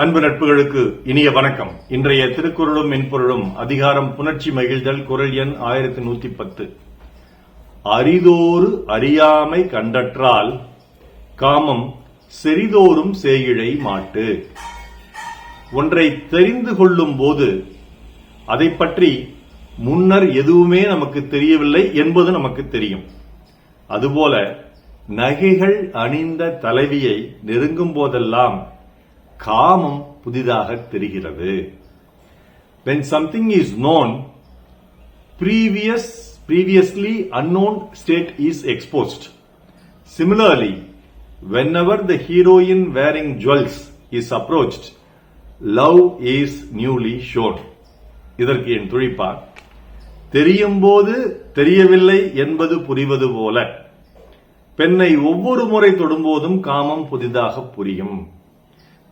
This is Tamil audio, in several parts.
அன்பு நட்புகளுக்கு இனிய வணக்கம். இன்றைய திருக்குறளும் மென்பொருளும் அதிகாரம் புணர்ச்சி மகிழ்தல் குரல் எண் ஆயிரத்தி நூத்தி பத்து. அரிதோறு அறியாமை கண்டற்றால் காமம் செறிதோறும் சேயிழை மாட்டு. ஒன்றை தெரிந்து கொள்ளும் போது அதை பற்றி முன்னர் எதுவுமே நமக்கு தெரியவில்லை என்பது நமக்கு தெரியும். அதுபோல நகைகள் அணிந்த தலைவியை நெருங்கும் போதெல்லாம் காமம் புதிதாக தெரிகிறது when something is known previous previously unknown state is exposed similarly whenever the heroine wearing jewels is approached love is newly shown இதற்கு என் துழிப்பா தெரியும் போது தெரியவில்லை என்பது புரிவது போல பெண்ணை ஒவ்வொரு முறை தொடும்போதும் காமம் புதிதாக புரியும்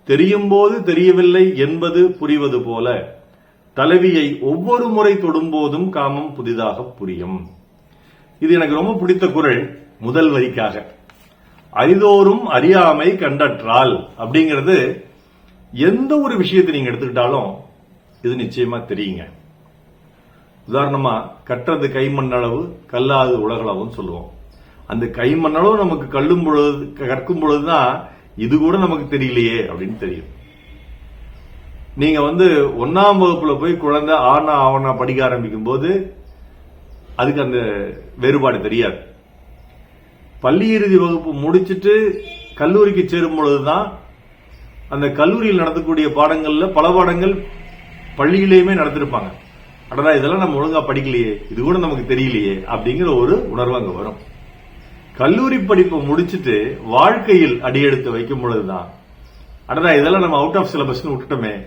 தெரியும் போது தெரியவில்லை என்பது புரிவது போல தலைவியை ஒவ்வொரு முறை தொடும்போதும் காமம் புதிதாக புரியும். இது எனக்கு ரொம்ப பிடித்த குரல் முதல் வரிக்காக. அறிதோறும் அறியாமை கண்டற்றால் அப்படிங்கிறது எந்த ஒரு விஷயத்தை நீங்க எடுத்துக்கிட்டாலும் இது நிச்சயமா தெரியுங்க. உதாரணமா கற்றது கைமண்ணளவு கல்லாது உலகளவுன்னு சொல்லுவோம். அந்த கைமண்ணளவு நமக்கு கல்லும் பொழுது கற்கும் பொழுதுதான் இது கூட நமக்கு தெரியலையே அப்படின்னு தெரியும். நீங்க வந்து ஒன்னாம் வகுப்புல போய் குழந்தை ஆனா ஆவணா படிக்க ஆரம்பிக்கும் போது அதுக்கு அந்த வேறுபாடு தெரியாது. பள்ளி இறுதி வகுப்பு முடிச்சிட்டு கல்லூரிக்கு சேரும் பொழுதுதான் அந்த கல்லூரியில் நடத்தக்கூடிய பாடங்கள்ல பல பாடங்கள் பள்ளியிலேயுமே நடத்திருப்பாங்க. அடடா இதெல்லாம் நம்ம ஒழுங்கா படிக்கலையே இது கூட நமக்கு தெரியலையே அப்படிங்கிற ஒரு உணர்வு அங்க வரும். கல்லூரி படிப்பை முடிச்சிட்டு வாழ்க்கையில் அடியெடுத்து வைக்கும் பொழுதுதான். அடடா இதெல்லாம் நம்ம அவுட் ஆஃப் சிலபஸ் விட்டுட்டோமே.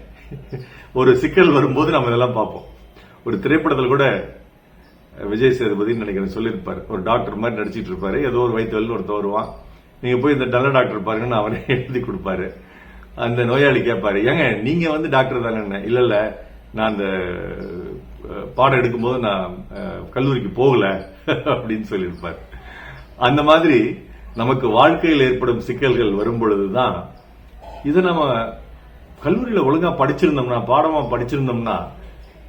ஒரு சிக்கல் வரும்போது நம்ம இதெல்லாம் பார்ப்போம். ஒரு திரைப்படத்தில் கூட விஜய் சேதுபதி நினைக்கிறேன் சொல்லியிருப்பார். ஒரு டாக்டர் மாதிரி நடிச்சிட்டு இருப்பாரு. ஏதோ ஒரு வயிற்று ஒருத்தர் வருவான். நீங்க போய் இந்த நல்ல டாக்டர் பாருங்கன்னு அவனே எழுதி கொடுப்பாரு. அந்த நோயாளி கேட்பாரு ஏங்க நீங்க வந்து டாக்டர் தானே இல்ல இல்ல. நான் அந்த பாடம் எடுக்கும்போது நான் கல்லூரிக்கு போகல. அப்படின்னு சொல்லியிருப்பாரு. அந்த மாதிரி நமக்கு வாழ்க்கையில் ஏற்படும் சிக்கல்கள் வரும் பொழுதுதான் இதை நம்ம கல்லூரியில ஒழுங்கா படிச்சிருந்தோம்னா பாடமா படிச்சிருந்தோம்னா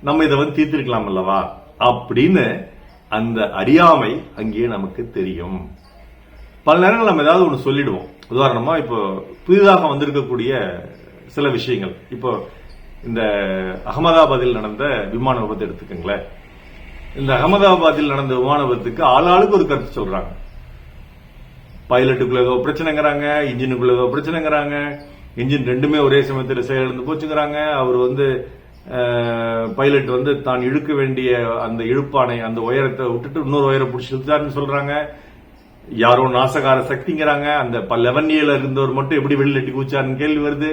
நம்ம இதை வந்து தீர்த்திருக்கலாம் அல்லவா? அப்படின்னு அந்த அறியாமை அங்கேயே நமக்கு தெரியும். பல நேரங்கள் நம்ம ஏதாவது ஒன்று சொல்லிடுவோம். உதாரணமா இப்போ புதிதாக வந்திருக்கக்கூடிய சில விஷயங்கள். இப்போ இந்த அகமதாபாத்தில் நடந்த விமான விபத்து எடுத்துக்கோங்களேன். இந்த அகமதாபாத்தில் நடந்த விமான விபத்துக்கு ஆளாளுக்கு ஒரு கருத்து சொல்றாங்க. பைலட்டுக்குள்ள ஏதோ பிரச்சனைங்கிறாங்க இன்ஜினுக்குள்ள ஏதோ பிரச்சனைங்கிறாங்க இன்ஜின் ரெண்டுமே ஒரே சமயத்தில் செயலிழந்து போச்சுங்கிறாங்க. அவர் வந்து பைலட் வந்து தான் இழுக்க வேண்டிய அந்த இழுப்பானை அந்த உயரத்தை விட்டுட்டு இன்னொரு உயரம் பிடிச்சி இழுத்தாருன்னு சொல்றாங்க. யாரோ நாசகார சக்திங்கிறாங்க. அந்த லெவன் இயர்ல இருந்தவர் மட்டும் எப்படி வெளியில் எட்டி குச்சாருன்னு கேள்வி வருது.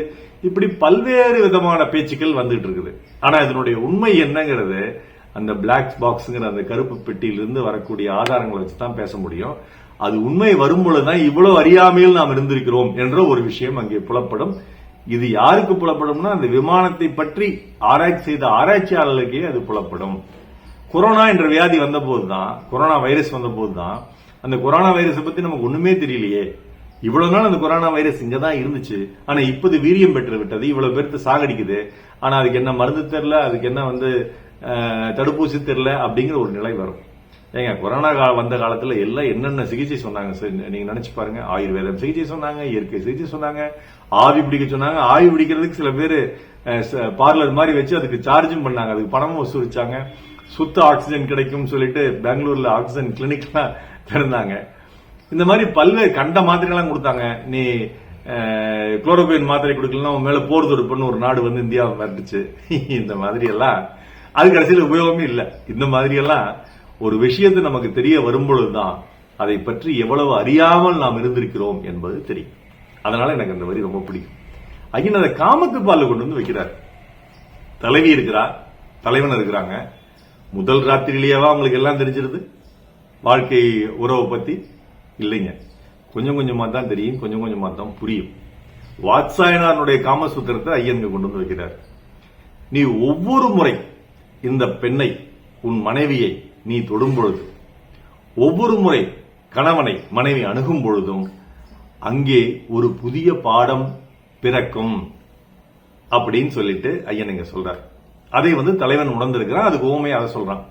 இப்படி பல்வேறு விதமான பேச்சுக்கள் வந்துட்டு இருக்குது. ஆனா இதனுடைய உண்மை என்னங்கிறது அந்த பிளாக் பாக்ஸ்ங்கிற அந்த கருப்பு பெட்டியிலிருந்து வரக்கூடிய ஆதாரங்களை வச்சு தான் பேச முடியும். அது உண்மை வரும் பொழுதுதான் இவ்வளவு அறியாமையில் நாம் இருந்திருக்கிறோம் என்ற ஒரு விஷயம் அங்கே புலப்படும். இது யாருக்கு புலப்படும்னா அந்த விமானத்தை பற்றி ஆராய்ச்சி செய்த ஆராய்ச்சியாளர்களுக்கே அது புலப்படும். கொரோனா என்ற வியாதி வந்த போதுதான் கொரோனா வைரஸ் வந்த போதுதான் அந்த கொரோனா வைரஸை பத்தி நமக்கு ஒண்ணுமே தெரியலையே. இவ்வளவு நாள் அந்த கொரோனா வைரஸ் இங்க தான் இருந்துச்சு. ஆனா இப்போது வீரியம் பெற்று விட்டது. இவ்வளவு பேர்த்து சாகடிக்குது. ஆனா அதுக்கு என்ன மருந்து தெரியல அதுக்கு என்ன வந்து தடுப்பூசி தெரியல அப்படிங்கிற ஒரு நிலை வரும். ஏங்க கொரோனா கால வந்த காலத்துல எல்லாம் என்னென்ன சிகிச்சை சொன்னாங்க சார்? நீங்க நினைச்சு பாருங்க ஆயுர்வேதம் சிகிச்சை சொன்னாங்க இயற்கை சிகிச்சை சொன்னாங்க ஆவி பிடிக்க சொன்னாங்க. ஆவி பிடிக்கிறதுக்கு சில பேர் பார்லர் மாதிரி வச்சு அதுக்கு சார்ஜும் பண்ணாங்க. அதுக்கு பணமும் வசூலிச்சாங்க. சுத்த ஆக்சிஜன் கிடைக்கும் சொல்லிட்டு பெங்களூர்ல ஆக்சிஜன் கிளினிக்லாம் திறந்தாங்க. இந்த மாதிரி பல்வேறு கண்ட மாத்திரைகள்லாம் கொடுத்தாங்க. நீ குளோரோகுயின் மாத்திரை கொடுக்கலன்னா உன் மேல போர் தொடுப்புன்னு ஒரு நாடு வந்து இந்தியாவை மிரட்டுச்சு. இந்த மாதிரி எல்லாம் அது கடைசியில் உபயோகமே இல்லை. இந்த மாதிரி எல்லாம் ஒரு விஷயத்தை நமக்கு தெரிய வரும்பொழுதுதான் அதை பற்றி எவ்வளவு அறியாமல் நாம் இருந்திருக்கிறோம் என்பது தெரியும். அதனால எனக்கு அந்த வரி ரொம்ப பிடிக்கும். ஐயன் அதை காமத்து பால்ல கொண்டு வந்து வைக்கிறார். தலைவி இருக்கிறார் தலைவன் இருக்கிறாங்க. முதல் ராத்திரியிலேயேவா அவங்களுக்கு எல்லாம் தெரிஞ்சிருது? வாழ்க்கை உறவை பத்தி இல்லைங்க. கொஞ்சம் கொஞ்சமா தான் தெரியும் கொஞ்சம் கொஞ்சமா தான் புரியும். வாத்சாயனாருடைய காமசூத்திரத்தை ஐயனுக்கு கொண்டு வந்து வைக்கிறார். நீ ஒவ்வொரு முறை இந்த பெண்ணை உன் மனைவியை நீ தொடும் பொழுது. ஒவ்வொரு முறை கணவனை மனைவி அணுகும் பொழுதும் அங்கே ஒரு புதிய பாடம் பிறக்கும் அப்படின்னு சொல்லிட்டு ஐயன் இங்க சொல்றார். அதை வந்து தலைவன் உணர்ந்திருக்கிறான் அதுக்கு ஓமையை அதை சொல்றான்.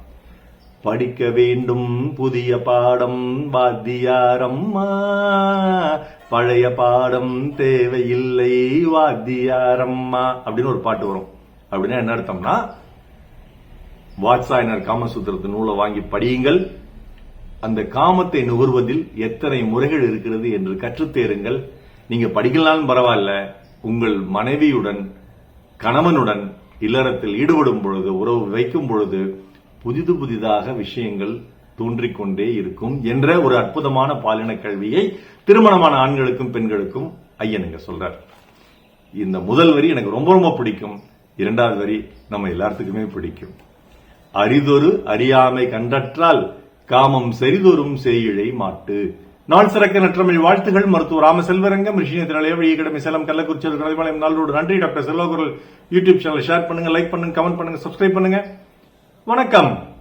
படிக்க வேண்டும் புதிய பாடம் வாத்தியாரம்மா. பழைய பாடம் தேவையில்லை வாத்தியாரம்மா. அப்படின்னு ஒரு பாட்டு வரும். அப்படின்னா என்ன அர்த்தம்னா வாட்சாயனர் காமசூத்திரத்து நூலை வாங்கி படியுங்கள். அந்த காமத்தை நுகர்வதில் எத்தனை முறைகள் இருக்கிறது என்று கற்றுத்தேருங்கள். நீங்க படிக்கலாம்னு பரவாயில்ல. உங்கள் மனைவியுடன் கணவனுடன் இல்லறத்தில் ஈடுபடும் பொழுது உறவு வைக்கும் பொழுது புதிது புதிதாக விஷயங்கள் தோன்றிக்கொண்டே இருக்கும் என்ற ஒரு அற்புதமான பாலின கல்வியை திருமணமான ஆண்களுக்கும் பெண்களுக்கும் ஐயனுங்க சொல்றார். இந்த முதல் வரி எனக்கு ரொம்ப ரொம்ப பிடிக்கும். இரண்டாவது வரி நம்ம எல்லாத்துக்குமே பிடிக்கும். அரிதொரு அறியாமை கண்டற்றால் காமம் செறிதொரும் செய்யிழை மாட்டு. நாள் சிறக்க நற்றமிழ் வாழ்த்துகள் மருத்துவர் ராம செல்வரங்கம் ரிஷியத்தினாலே வழியை சேலம் கள்ளக்குறிச்சி கலைமலையம் நாளோடு நன்றி. Doctor Selvakural YouTube channel share பண்ணுங்க லைக் பண்ணுங்க கமெண்ட் பண்ணுங்க சப்ஸ்கிரைப் பண்ணுங்க. வணக்கம்.